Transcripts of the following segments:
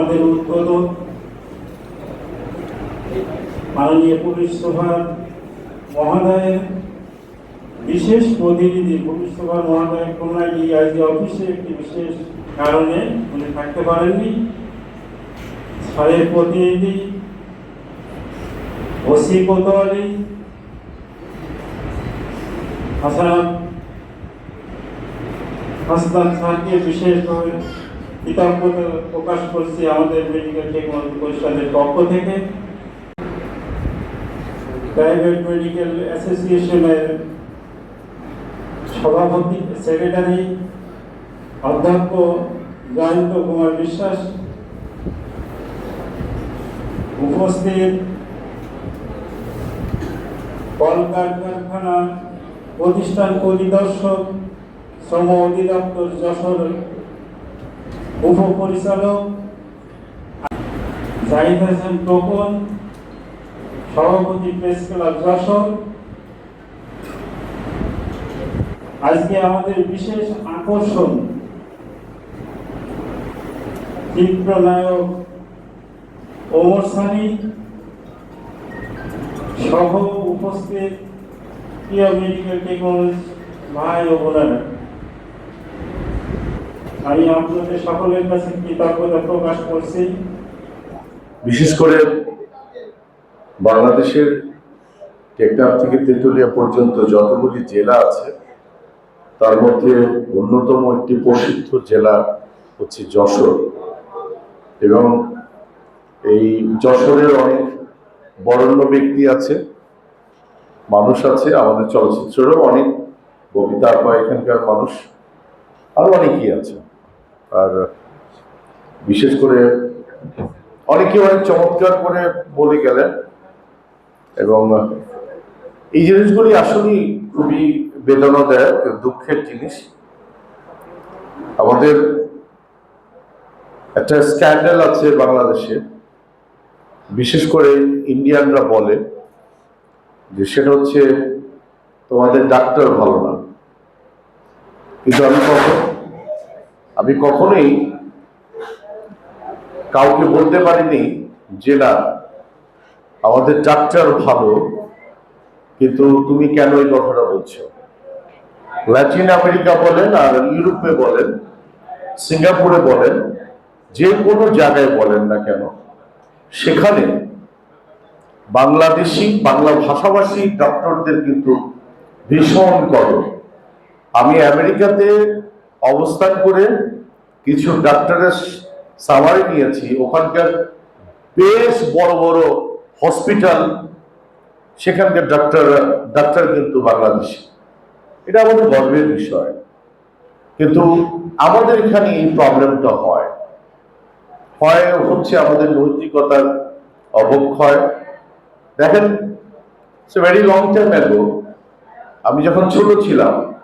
আমাদের উদ্বোধন মাননীয় পুলিশ সুপার মহোদয়ের বিশেষ প্রতিনিধি পুলিশ সুপার মহোদয় খুলনা ডিআইজি অফিসে একটি বিশেষ কারণে উনি থাকতে পারেননি। স্যারের প্রতিনিধি ওসি কোতোয়ালি, হাসান হাসনান স্যারকে বিশেষভাবে কৃতজ্ঞতা প্রকাশ করছি আমাদের মেডিকেল টেকনোলজি পরিষদের পক্ষ থেকে। প্রাইভেট মেডিকেল অ্যাসোসিয়েশনের সভাপতি সেক্রেটারি অধ্যক্ষ জয়ন্ত কুমার বিশ্বাস উপস্থিত। কলকারখানা প্রতিষ্ঠান পরিদর্শক, শ্রম অধিদপ্তর যশোর উপপরিচালক, জাহিদ হাসান টোকন সভাপতি প্রেস ক্লাব যশোর। আজকে আমাদের বিশেষ আকর্ষণ চিত্রনায়ক ওমর সানি সহ উপস্থিত প্রিয় মেডিকেল টেকনোলজি ভাই ও বোনেরা। আমি আপনাদের সকলের কাছে কৃতজ্ঞতা প্রকাশ করছি। বিশেষ করে বাংলাদেশের টেকনাফ থেকে তেঁতুলিয়া পর্যন্ত যতগুলি জেলা আছে, তার মধ্যে অন্যতম একটি প্রসিদ্ধ জেলা হচ্ছে যশোর। এবং এই যশোরের অনেক বরেণ্য ব্যক্তি আছে, মানুষ আছে, আমাদের চলচ্চিত্রেরও অনেক কবিতা বা এখানকার মানুষ আরও অনেকেই আছে। আর বিশেষ করে অনেকে অনেক চমৎকার করে বলে গেলেন এবং এই জিনিসগুলি আসলেই খুবই বেদনাদায়ক, দুঃখের জিনিস। আমাদের একটা স্ক্যান্ডাল আছে বাংলাদেশে, বিশেষ করে ইন্ডিয়ানরা বলে যে সেটা হচ্ছে, তোমাদের ডাক্তার ভালো না। কিন্তু আমি কখন আমি কখনোই কাউকে বলতে পারিনি যে না, আমাদের ডাক্তার ভালো, কিন্তু তুমি কেন এই কথাটা বলছো? ল্যাটিন আমেরিকা বলেন আর ইউরোপে বলেন, সিঙ্গাপুরে বলেন, যে কোনো জায়গায় বলেন না কেন, সেখানে বাংলাদেশি, বাংলা ভাষাভাষী ডক্টরদের কিন্তু ভীষণ কদর। আমি আমেরিকাতে অবস্থান করে কিছু ডাক্তারের সামারি নিয়েছি। ওখানকার বেশ বড় বড় হসপিটাল সেখানকার ডাক্তার ডাক্তার কিন্তু বাংলাদেশি। এটা আমাদের গর্বের বিষয়। কিন্তু আমাদের এখানে এই প্রবলেমটা হয়। হয় হচ্ছে আমাদের নৈতিকতার অবক্ষয়। দেখেন সে ভেরি লং টাইম আমি যখন ছোট ছিলাম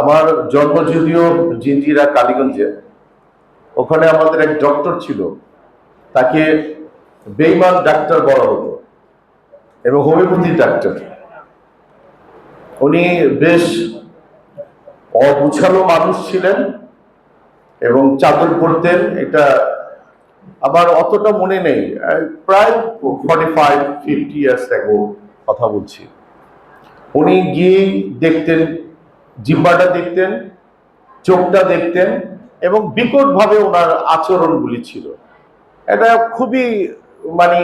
আমার জন্ম যদিও জিঞ্জিরা কালীগঞ্জে। ওখানে আমাদের এক ডক্টর ছিল, তাকে বেইমান ডাক্তার বলা হতো এবং হোমিওপ্যাথি ডাক্তার উনি বেশ অগুছালো মানুষ ছিলেন এবং চাদর পরতেন, এটা আমার অতটা মনে নেই প্রায় ফর্টি ফাইভ ফিফটি ইয়ার্স কথা বলছি। উনি গিয়ে দেখতেন জিব্বাটা দেখতেন, চোখটা দেখতেন এবং বিকটভাবে ওনার আচরণগুলি ছিল। এটা খুবই মানে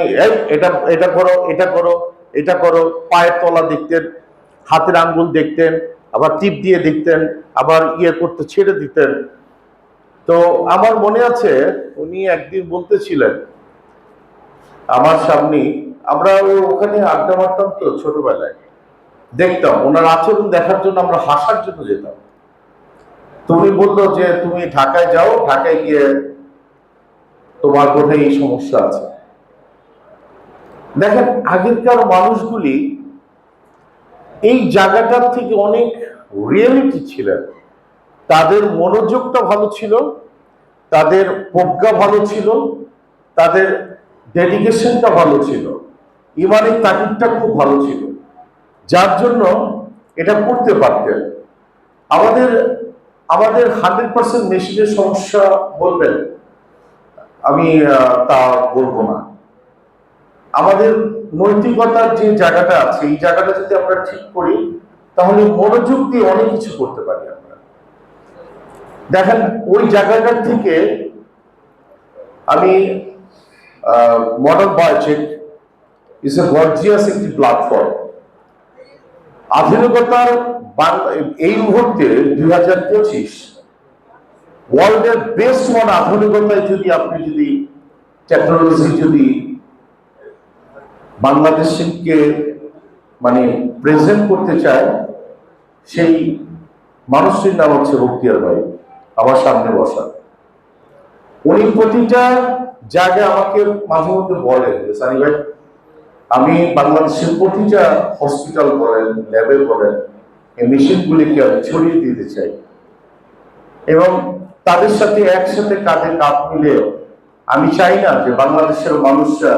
এটা এটা করো এটা করো এটা করো, পায়ের তলা দেখতেন, হাতের আঙ্গুল দেখতেন, আবার টিপ দিয়ে দেখতেন, আবার ইয়ে করতে ছেড়ে দিতেন। তো আমার মনে আছে, উনি একদিন বলতেছিলেন, আমার সামনে, আমরা ওখানে আড্ডা মারতাম তো ছোটবেলায়। দেখতাম, ওনার আচরণ দেখার জন্য আমরা হাসার জন্য যেতাম। তো উনি বলল যে, তুমি ঢাকায় যাও, ঢাকায় গিয়ে তোমার কোথায় এই সমস্যা আছে। দেখেন, আগেরকার মানুষগুলি এই জায়গাটার থেকে অনেক রিয়েলিটি ছিলেন। তাদের মনোযোগটা ভালো ছিল, তাদের প্রজ্ঞা ভালো ছিল, তাদের ডেডিকেশনটা ভালো ছিল। ইমানের তাকিদটা খুব ভালো ছিল। যার জন্য এটা করতে পারতেন। আমাদের আমাদের হান্ড্রেড পার্সেন্ট মেশিনের সমস্যা বলবেন? আমি তা বলব না। আমাদের নৈতিকতার যে জায়গাটা আছে, এই জায়গাটা যদি আমরা ঠিক করি, তাহলে মনোযোগ দিয়ে অনেক কিছু করতে পারি আমরা। দেখেন, ওই জায়গাটার থেকে আমি মডার্ন বায়োচেক ইস এ গর্জিয়াস একটি প্ল্যাটফর্ম আধুনিকতার এই মুহূর্তে দুই হাজার পঁচিশ ওয়ার্ল্ড ওয়ার্ল্ডের বেস্ট ওয়ান আধুনিকতায় যদি আপনি যদি টেকনোলজি যদি বাংলাদেশকে মানে প্রেজেন্ট করতে চায়, সেই মানুষটির নাম হচ্ছে বক্তিয়ার ভাই। আমার সামনে বসা। উনি প্রতিটা জায়গায় আমাকে মাঝে মধ্যে বলেন সানি ভাই আমি বাংলাদেশের প্রতিটা হসপিটাল বলেন ল্যাবে বলেন এই মেশিনগুলিকে আমি ছড়িয়ে দিতে চাই। এবং তাদের সাথে একসাথে কাঁধে কাঁধ মিলে আমি চাই না যে বাংলাদেশের মানুষরা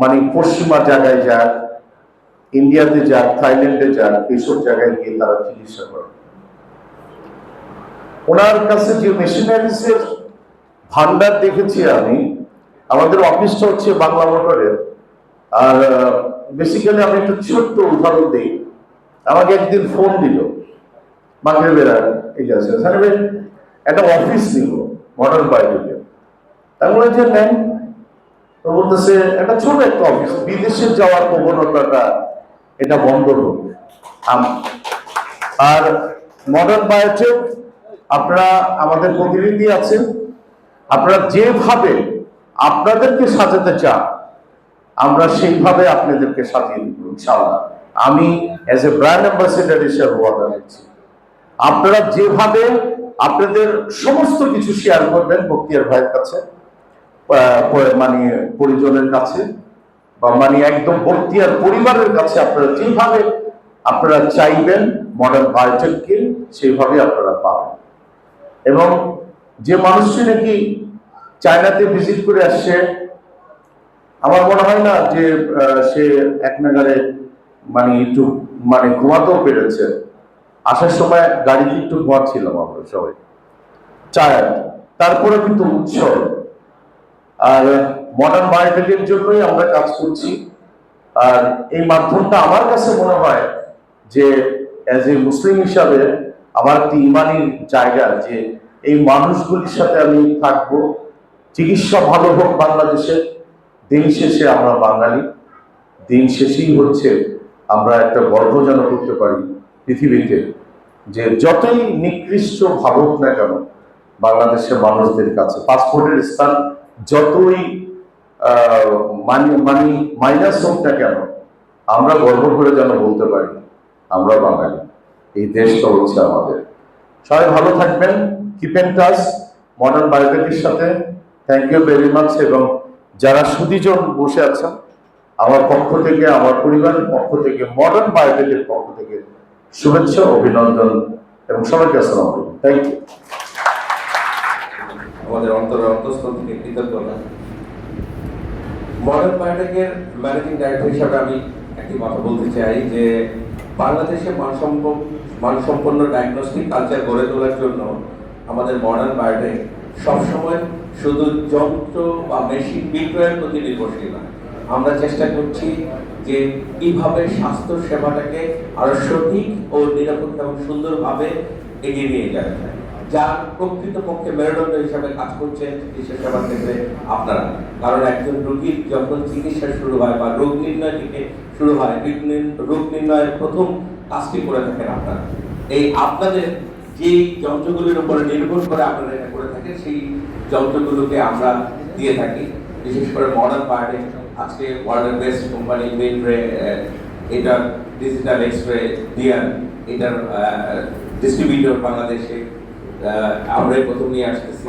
মানে পশ্চিমা জায়গায় যাক, ইন্ডিয়াতে যাক, থাইল্যান্ডে যাক, এইসব জায়গায় গিয়ে তারা চিকিৎসা করে। ওনার কাছে যে মেশিনারিজ এর ভান্ডার দেখেছি আমি আমাদের অফিসটা হচ্ছে বাংলা মোটরের। আর বেসিক্যালি আমি একটা ছোট্ট উদাহরণ দিই। আমাকে একদিন ফোন দিল, মাগরেবেরা ঠিক আছে? স্যার একটা অফিস নিব মডার্ন বায়োটেকে তার মনে যে নেন তো বলতেছে, একটা ছোট একটা অফিস বিদেশে যাওয়ার প্রবণতাটা এটা বন্ধ হোক। আর মডার্ন বায়োটেক আপনারা, আমাদের প্রতিনিধি আছেন। আপনারা যেভাবে আপনাদেরকে সাজাতে চান, আমরা সেইভাবে আপনাদেরকে সাজিয়ে দিব, ইনশাআল্লাহ। আমি অ্যাজ এ ব্র্যান্ড অ্যাম্বাসেডার হিসেবে ওয়াদা দিচ্ছি আপনারা যেভাবে আপনাদের সমস্ত কিছু শেয়ার করবেন বক্তিয়ার ভাইয়ের কাছে মানে পরিজনের কাছে, বা মানে একদম বক্তিয়ার পরিবারের কাছে আপনারা যেভাবে আপনারা চাইবেন মডার্ন বায়োটেককে সেইভাবে আপনারা পাবেন। এবং যে মানুষটি নাকি চায়নাতে ভিজিট করে আসছে। আমার মনে হয় না যে সে এক নাগারে মানে একটু মানে ঘুমাতেও পেরেছে। আসার সময় গাড়িতে একটু ঘুমাচ্ছিলাম আমরা সবাই। চায়, তারপরে কিন্তু উৎসব। আর মডার্ন বায়োটেকের জন্যই আমরা কাজ করছি। আর এই মাধ্যমটা আমার কাছে মনে হয় যে অ্যাজ এ মুসলিম হিসাবে, আমার একটি ইমানি জায়গা যে, এই মানুষগুলির সাথে আমি থাকব। চিকিৎসা ভালো হোক বাংলাদেশে, দিন শেষে আমরা বাঙালি, দিন শেষেই হচ্ছে আমরা একটা গর্ব যেন করতে পারি পৃথিবীতে যে যতই নিকৃষ্ট ভাবুক না কেন, বাংলাদেশের মানুষদের কাছে পাসপোর্টের স্থান যতই মানি মানি মাইনাস হোক না কেন, আমরা গর্ব করে যেন বলতে পারি আমরা বাঙালি। এই দেশটা হচ্ছে আমাদের। সবাই ভালো থাকবেন কিপ এন টাচ মডার্ন বায়োটেকের সাথে থ্যাংক ইউ ভেরি মাচ এবং যারা সুদীজন বসে আছেন, আমার পক্ষ থেকে, আমার পরিবারের পক্ষ থেকে মডার্ন বায়োটেকের পক্ষ থেকে শুভেচ্ছা, অভিনন্দন, এবং সবাইকে আসসালাম থ্যাংক ইউ আমাদের অন্তরের অন্তঃস্থল থেকে কৃতজ্ঞতা। মডার্ন বায়োটেকের ম্যানেজিং ডাইরেক্টর হিসাবে আমি একটি কথা বলতে চাই যে, বাংলাদেশে মানসম্প, মানসম্পন্ন ডায়াগনস্টিক কালচার গড়ে তোলার জন্য আমাদের মডার্ন বায়োটেক সবসময় শুধু যন্ত্র বা মেশিন বিক্রয়ের প্রতি নির্ভরশীল নয় আমরা চেষ্টা করছি যে কীভাবে স্বাস্থ্য সেবাটাকে আরও সঠিক ও নিরাপদ এবং সুন্দরভাবে এগিয়ে নিয়ে যায়। যার প্রকৃতপক্ষে মেরুদণ্ড হিসাবে কাজ করছে চিকিৎসা সেবার ক্ষেত্রে আপনারা। কারণ একজন রোগীর যখন চিকিৎসা শুরু হয় বা রোগ নির্ণয় থেকে শুরু হয়, রোগ রোগ নির্ণয়ের প্রথম কাজটি করে থাকেন আপনারা। এই আপনাদের যে যন্ত্রগুলির উপরে নির্ভর করে আপনারা এটা করে থাকেন, সেই যন্ত্রগুলোকে আমরা দিয়ে থাকি। বিশেষ করে মডার্ন পার্টে আজকে ওয়ার্ল্ডের বেস্ট কোম্পানি বেডরে এটা ডিজিটাল এক্সরে ডিয়ান এটার ডিস্ট্রিবিউটর বাংলাদেশে আমরাই প্রথম নিয়ে আসতেছি।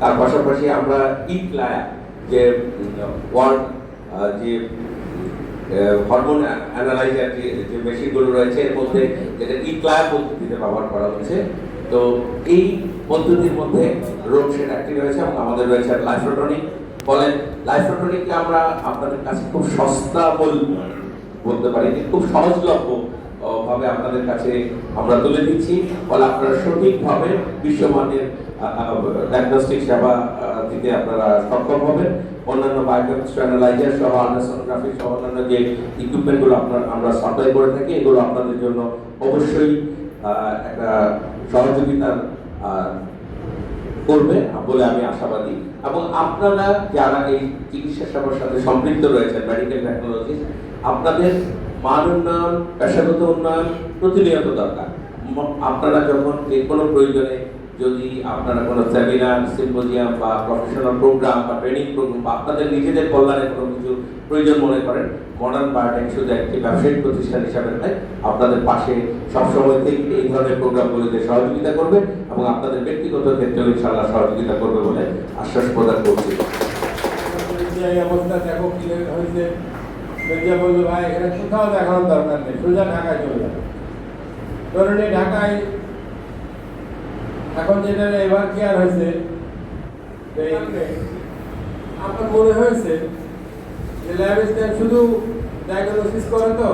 তার পাশাপাশি আমরা ই ক্লায়া যে ওয়ার্ল্ড যে হরমোন অ্যানালাইজার যে যে মেশিনগুলো রয়েছে, এর মধ্যে যেটা ই ক্লায়া পদ্ধতিতে ব্যবহার করা হচ্ছে। তো এই পদ্ধতির মধ্যে রোগ সেট একটি রয়েছে এবং আমাদের রয়েছে লাইফ্রোটনিক বলেন লাইফ্রোটনিককে আমরা আপনাদের কাছে খুব সস্তা মূল্য বলতে পারি খুব সহজলভ্য ভাবে আপনাদের কাছে আমরা তুলে দিচ্ছি। ফলে আপনারা সঠিকভাবে বিশ্বমানের ডায়াগনস্টিক সেবা দিতে আপনারা সক্ষম হবেন। অন্যান্য বায়োকেমিস্ট্রি অ্যানালাইজার সহ আল্ট্রাসোনোগ্রাফি সহ, অন্যান্য যে ইকুইপমেন্টগুলো আপনার, আমরা সাপ্লাই করে থাকি, এগুলো আপনাদের জন্য অবশ্যই একটা সহযোগিতার করবে বলে আমি আশাবাদী। এবং আপনারা যারা এই চিকিৎসা সেবার সাথে সম্পৃক্ত রয়েছেন মেডিকেল টেকনোলজি আপনাদের মান উন্নয়ন, পেশাগত উন্নয়ন প্রতিনিয়ত দরকার। আপনারা যখন যে কোনো প্রয়োজনে যদি আপনারা কোনো সেমিনার সিম্পোজিয়াম বা প্রফেশনাল প্রোগ্রাম বা ট্রেনিং প্রোগ্রাম বা আপনাদের নিজেদের কল্যাণে কোনো কিছু প্রয়োজন মনে করেন মডার্ন বায়োটেক শুধু একটি ব্যবসায়িক প্রতিষ্ঠান হিসাবে নয়, আপনাদের পাশে সবসময় থেকে এই ধরনের প্রোগ্রামগুলিতে সহযোগিতা করবে। এবং আপনাদের ব্যক্তিগত ক্ষেত্রেও ইনশাআল্লাহ সহযোগিতা করবে বলে আশ্বাস প্রদান করছি। ঢাকায় এখন এবার হয়েছে? আমার মনে হয়েছে শুধু ডায়াগনোসিস করে তো?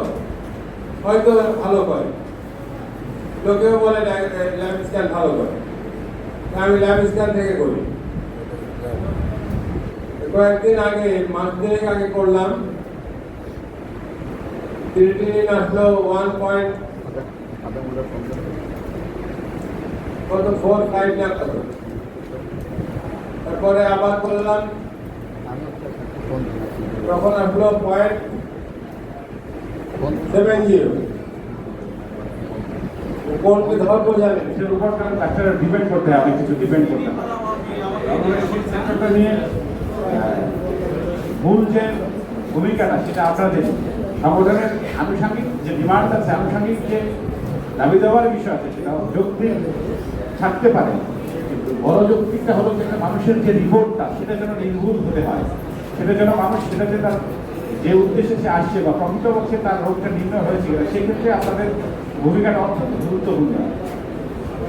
হয়তো ভালো করে। লোকেও বলে ল্যাব স্ক্যান ভালো করে। আমি ল্যাব স্ক্যান থেকে করি। কয়েকদিন আগে, মাস দেড়েক আগে করলাম। ক্রিটিনিন আসলো ওয়ান পয়েন্ট কত? ফোর ফাইভ না কত? তারপরে আবার করলাম। তখন আসলো পয়েন্ট সেভেন জিরো। কোনকে ধরবো জানি না। এটার উপর কারণ ডাক্তারের ডিপেন্ড করতে অনেক কিছু ডিপেন্ড করতে নিয়ে মূল যে ভূমিকাটা, সেটা আপনাদের সংগঠনের আনুষঙ্গিক যে ডিমান্ড আছে, আনুষঙ্গিক যে দাবি দেওয়ার বিষয় আছে সেটা যৌক্তিক থাকতে পারে। কিন্তু বড় যৌক্তিকটা হলো যে মানুষের যে রিপোর্টটা সেটা যেন নির্ভুল হতে হয়। সেটা যেন মানুষ সেটাতে তার, যে উদ্দেশ্যে সে আসছে বা প্রকৃতপক্ষে তার রোগটা নির্ণয় হয়েছে সেক্ষেত্রে আপনাদের ভূমিকাটা অত্যন্ত গুরুত্বপূর্ণ।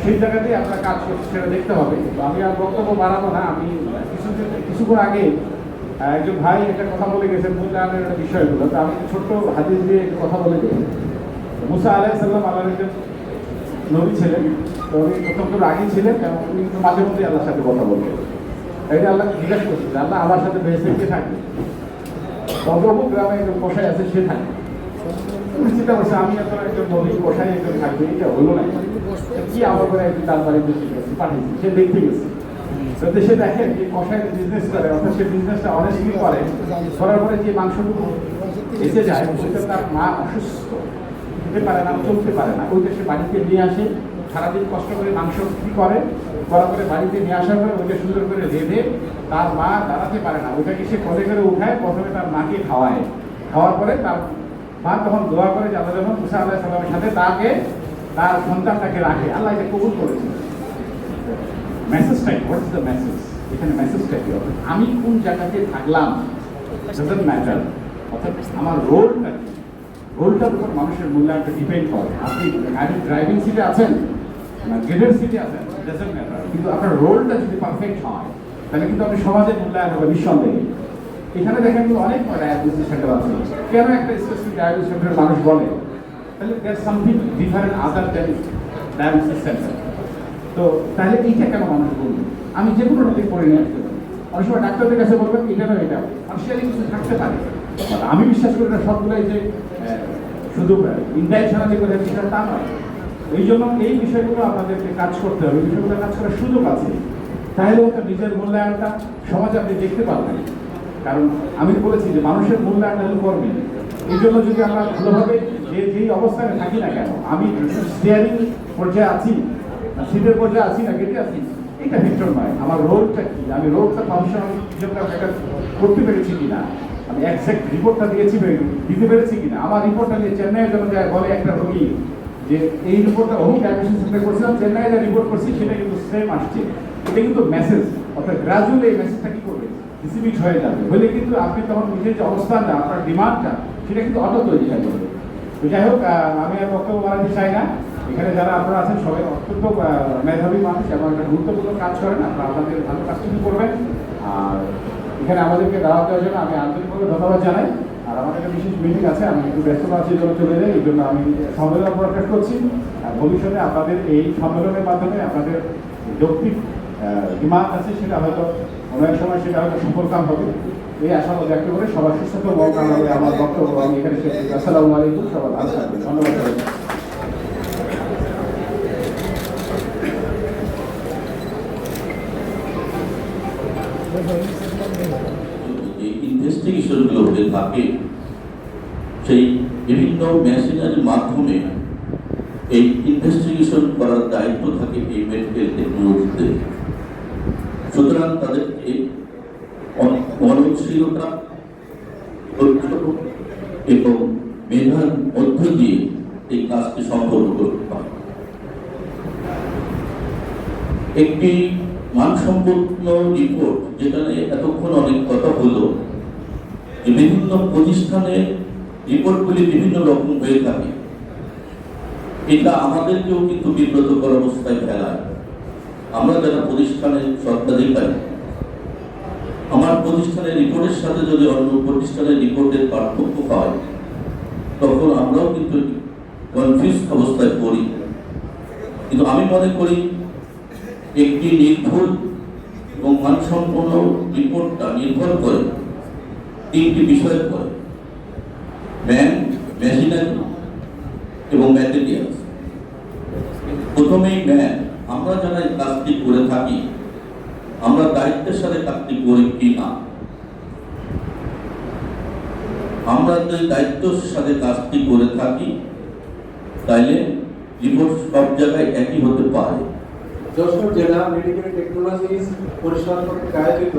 সেই জায়গাতেই আপনার কাজ করছে, সেটা দেখতে হবে। আমি আর বক্তব্য বাড়াবো না, আমি কিছু কিছুক্ষণ আগে একজন ভাই একটা কথা বলে গেছেন মূল্যায়নের একটা বিষয়গুলো তো আমি ছোট্ট হাদিস দিয়ে একটা কথা বলে দিই। মুসা আলাহ সাল্লাম আল্লাহর একজন নবী ছিলেন, তো উনি প্রথম তো রাগী ছিলেন এবং উনি মাঝে মধ্যে আল্লাহর সাথে কথা বলতেন। এটা আল্লাহ জিজ্ঞাসা করছে আল্লাহ আমার সাথে বেঁচে কে থাকে? তদ্রবু গ্রামে একজন আছে, সে থাকে। উনি চিন্তা আমি এখন একজন নবী কষাই একজন থাকবে, এটা হলো না। কি আমার করে একজন তার বাড়িতে পাঠিয়েছি, সে দেখতে গেছে। তো দেশে দেখেন যে কষাই বিজনেস করে, অর্থাৎ সে বিজনেসটা অনেস্টলি করে, করার পরে যে মাংসটুকু এসে যায় সেটা তার মা অসুস্থ। খেতে পারে না, চলতে পারে না। ওই দেশে বাড়িতে নিয়ে আসে, সারাদিন কষ্ট করে মাংস বিক্রি করে, করার পরে বাড়িতে নিয়ে আসার পরে ওইটা সুন্দর করে রেঁধে তার মা দাঁড়াতে পারে না। ওইটাকে সে কলে করে উঠায়, প্রথমে তার মাকে খাওয়ায়। খাওয়ার পরে তার মা তখন দোয়া করে যে আল্লাহ যখন মুসা আল্লাহ সাল্লামের সাথে তাকে, তার সন্তানটাকে রাখে। আল্লাহ এটা কবুল করেছে মেসেজটা হোয়াট ইজ দ্য মেসেজ এখানে মেসেজটা কি হবে? আমি কোন জায়গাতে থাকলাম? ডাজন্ট ম্যাটার অর্থাৎ আমার রোলটা কি? রোলটার উপর মানুষের মূল্যায়নটা ডিপেন্ড করে। আপনি গাড়ির ড্রাইভিং সিটে আছেন না গেটের সিটে আছেন ডাজন্ট ম্যাটার কিন্তু আপনার রোলটা যদি পারফেক্ট হয়, তাহলে কিন্তু আপনি সমাজে মূল্যায়ন হবে নিঃসন্দেহে। এখানে দেখেন অনেক ডায়াবেটিস সেন্টার আছে। কেন একটা স্পেসিফিক ডায়াবেটিস সেন্টারের মানুষ বলে? তাহলে there something different other then diabetes centre তো তাহলে এইটা কেন মানুষ বলবে? আমি যে কোনো রোগী করে নিয়ে আসতে পারি। অনেক সময় ডাক্তারদের কাছে বলবেন এটা না এটা। পার্সিয়ালি কিছু থাকতে পারে। আমি বিশ্বাস করি না সবগুলোই যে শুধু ইন্টাইনশনালি করে সেটা তা নয়। এই জন্য এই বিষয়গুলো আপনাদেরকে কাজ করতে হবে। বিষয়গুলো কাজ করার সুযোগ আছে। তাহলে হয়তো নিজের মূল্যায়নটা সমাজে আপনি দেখতে পারবেন। কারণ আমি বলেছি যে মানুষের মূল্যায়ন হলো কর্মী। এই জন্য যদি আমরা ভালোভাবে যে যেই অবস্থানে থাকি না কেন, আমি স্টিয়ারিং পর্যায়ে আছি সিটের পর্যায়ে আছি না, গেটে আছি, এটা ফ্যাক্টর নয়। আমার রোলটা কি? আমি রোলটা ফাংশন এটা করতে পেরেছি কিনা? আমি একজ্যাক্ট রিপোর্টটা দিয়েছি দিতে পেরেছি কিনা? আমার রিপোর্টটা নিয়ে চেন্নাইয়ের জন্য যায় বলে একটা রোগী যে, এই রিপোর্টটা অমুক ডায়াগনোসিস সেন্টার করছিলাম চেন্নাইয়ে যা রিপোর্ট করছি, সেটা কিন্তু সেম আসছে। এটা কিন্তু মেসেজ অর্থাৎ গ্রাজুয়ালি এই মেসেজটা কি করবে? ডিসিমিট হয়ে যাবে। হলে কিন্তু আপনি তখন নিজের যে অবস্থানটা আপনার ডিমান্ডটা, সেটা কিন্তু অটো তৈরি হয়ে যাবে। তো যাই হোক আমি আর বক্তব্য বাড়াতে চাই না। এখানে যারা আপনারা আছেন, সবাই অত্যন্ত মেধাবী মানুষ এবং একটা গুরুত্বপূর্ণ কাজ করেন। আপনারা আপনাদের ভালো কাজটুকু করবেন। আর এখানে আমাদেরকে দাওয়াত দেওয়ার জন্য আমি আন্তরিকভাবে ধন্যবাদ জানাই। আর আমাদের একটা বিশেষ মিটিং আছে, আমি একটু ব্যস্ত আছি জন্য চলে যাই। এই জন্য আমি সম্মেলন প্রকাশ করছি। আর ভবিষ্যতে আপনাদের এই সম্মেলনের মাধ্যমে আপনাদের যৌক্তিক ডিমান্ড আছে, সেটা হয়তো অনেক সময় সেটা হয়তো সফল কাম হবে। এই আশাবাদ ব্যক্ত করে সবার সুস্থ কামনা করে আমার বক্তব্য। আমি এখানে শেষ আসসালামু আলাইকুম থাকবেন। ধন্যবাদ থাকে সেই বিভিন্ন মাধ্যমে এই ইনভেস্টিগেশন করার দায়িত্ব থাকে এই মেডিকেল টেকনোলজিতে সুতরাং তাদেরকে অন- মননশীলতা ধৈর্য এবং মেধার মধ্য দিয়ে এই কাজটি সম্পন্ন করতে হয় একটি মানসম্পন্ন রিপোর্ট যেটা নিয়ে এতক্ষণ অনেক কথা হলো, যে বিভিন্ন প্রতিষ্ঠানে রিপোর্টগুলি বিভিন্ন রকম হয়ে থাকে। এটা আমাদেরকেও কিন্তু বিব্রতকর অবস্থায় ফেলায়। আমরা যারা প্রতিষ্ঠানের স্বত্বাধিকারী আমার প্রতিষ্ঠানের রিপোর্টের সাথে যদি অন্য প্রতিষ্ঠানের রিপোর্টের পার্থক্য হয়, তখন আমরাও কিন্তু কনফিউজ অবস্থায় পড়ি। কিন্তু আমি মনে করি, একটি নির্ভুল এবং মানসম্পন্ন রিপোর্টটা নির্ভর করে, তিনটি বিষয়ের উপর ম্যান মেশিনারি এবং ম্যাটেরিয়ালস। প্রথমেই ম্যান। আমরা যারা এই কাজটি করে থাকি। আমরা দায়িত্বের সাথে কাজটি করি কি না? আমরা যদি দায়িত্বের সাথে কাজটি করে থাকি, তাইলে রিপোর্ট সব জায়গায় একই হতে পারে। যশোর জেলা মেডিকেল টেকনোলজিস পরিষদ আয়োজিত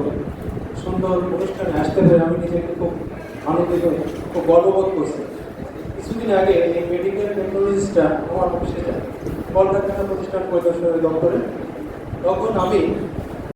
সুন্দর অনুষ্ঠানে আসতে পেরে আমি নিজেকে খুব আনন্দিত, খুব গর্ববোধ করছি। কিছুদিন আগে এই মেডিকেল টেকনোলজিসটা আমার অফিসে যায় কলকাতা প্রতিষ্ঠান পরিদর্শনের দপ্তরে তখন আমি